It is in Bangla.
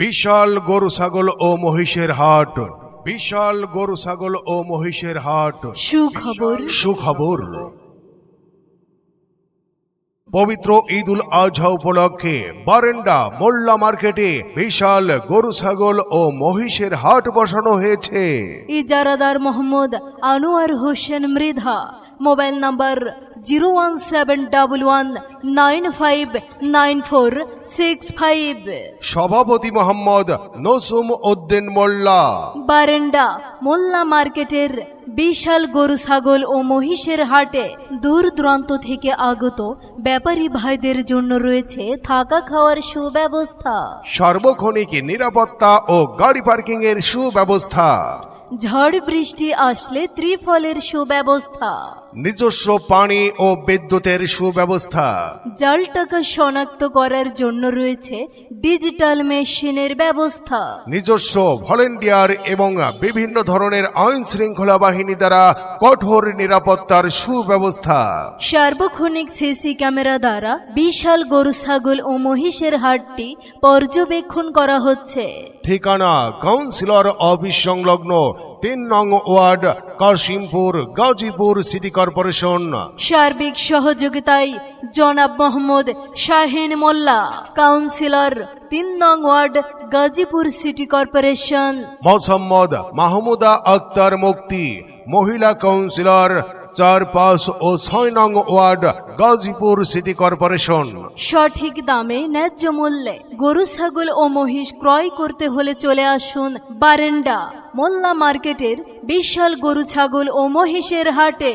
বিশাল গরু ছাগল ও মহিষের হাট। বিশাল গরু ছাগল ও মহিষের হাট। সুখবর। সুখবর। পবিত্র ঈদ উল আজহা উপলক্ষে বারেন্ডা মোল্লা মার্কেটে বিশাল গরু ছাগল ও মহিষের হাট বসানো হয়েছে। ইজারাদার Mohammad Anwar Hossain Mridha. Mobile number zero one seven double one nine five nine four six five সভাপতি মোহাম্মদ নসুম উদ্দিন মোল্লা। বারেন্ডা মোল্লা মার্কেটের বিশাল গরু ছাগল ও মহিষের হাটে দূর দূরান্ত থেকে আগত ব্যাপারী ভাইদের জন্য রয়েছে থাকা খাওয়ার সুব্যবস্থা। সার্বক্ষণিক নিরাপত্তা ও গাড়ি পার্কিং এর সুব্যবস্থা। ঝড় বৃষ্টি আসলে ত্রিফলের সুব্যবস্থা। নিজস্ব পানি ও বিদ্যুতের সুব্যবস্থা। জাল টাকা শনাক্ত করার জন্য রয়েছে ডিজিটাল মেশিনের ব্যবস্থা। নিজস্ব ভলেন্টিয়ার এবং বিভিন্ন ধরনের আইন শৃঙ্খলা বাহিনী দ্বারা কঠোর নিরাপত্তার সুব্যবস্থা। সার্বক্ষণিক সিসি ক্যামেরা দ্বারা বিশাল গরু ছাগল ও মহিষের হাটটি পর্যবেক্ষণ করা হচ্ছে। ঠিকানা কাউন্সিলর অফিস সংলগ্ন তিন নং ward Kashimpur Gazipur city corporation. সার্বিক সহযোগিতায় জনাব মোহাম্মদ শাহিন মোল্লা কাউন্সিলর তিন নং ward Gazipur city corporation. Mosammat Mahmuda Akter Mukti মহিলা কাউন্সিলর চার পাঁচ ও ছয় নং ওয়ার্ড গাজীপুর সিটি কর্পোরেশন। সঠিক দামে ন্যায্য মূল্যে গরু ছাগল ও মহিষ ক্রয় করতে হলে চলে আসুন বারেন্ডা মোল্লা মার্কেটের বিশাল গরু ছাগল ও মহিষের হাটে।